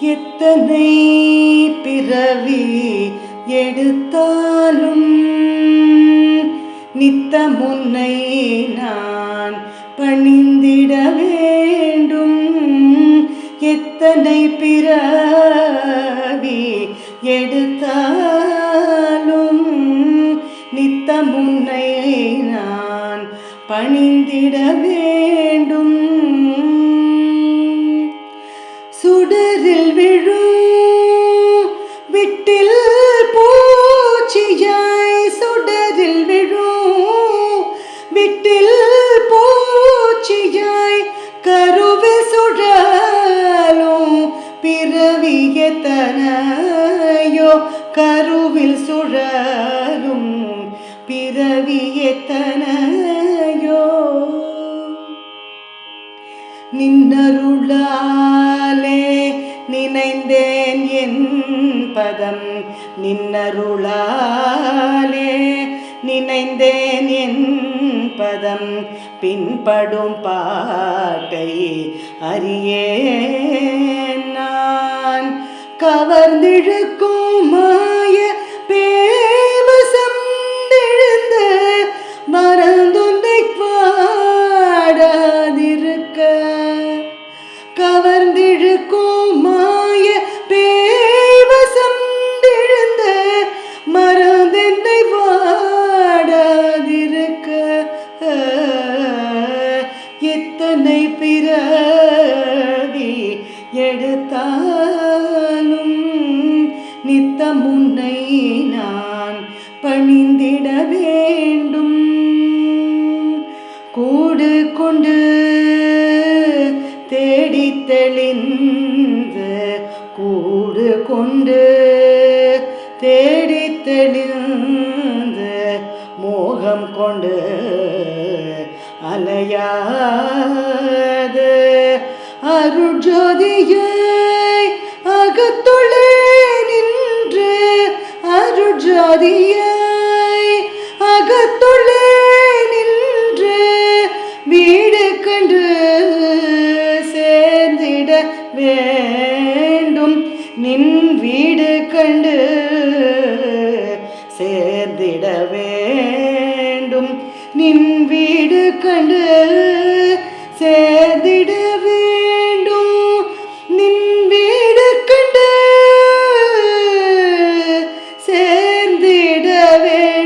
எத்தனை பிறவி எடுத்தாலும் நித்த முன்னை நான் பணிந்திட வேண்டும். எத்தனை பிறவி எடுத்தாலும் நித்த முன்னை நான் பணிந்திட வேண்டும். சுடரில் விழும். விட்டில் பூச்சியாய் சுடரில் விழும். விட்டில் பூச்சியாய் கருவி சுழலும். பிறவியத்தனையோ கருவில் சுழலும். பிறவியத்தனையோ நின்னருளா பதம் நின்னருளாலே நினைந்தேன் என் பதம் பின்படும் பாட்டை அறியேன் நான். கவர்ந்திழுக்கும் மாய பேவசம் எழுந்த மறந்துந்தை பாடாதிருக்க. கவர்ந்திழுக்கும் எத்தனை பிறவி எடுத்தாலும் நித்த முன்னை நான் பணிந்திட வேண்டும். கூடு கொண்டு தேடி தெளிந்து கூடு கொண்டு தேடி தெளிந்து மோகம் கொண்டு அலையாது. அருஜோதியை அகத்துளே நின்று அருஜோதியை அகத்துளே நின்று வீடு கண்டு சேர்ந்திட வேண்டும். நின் வீடு கண்டு சேர்ந்திட வேண்டும். நின் வீடு கண்டு சேர்ந்திட வேண்டும்.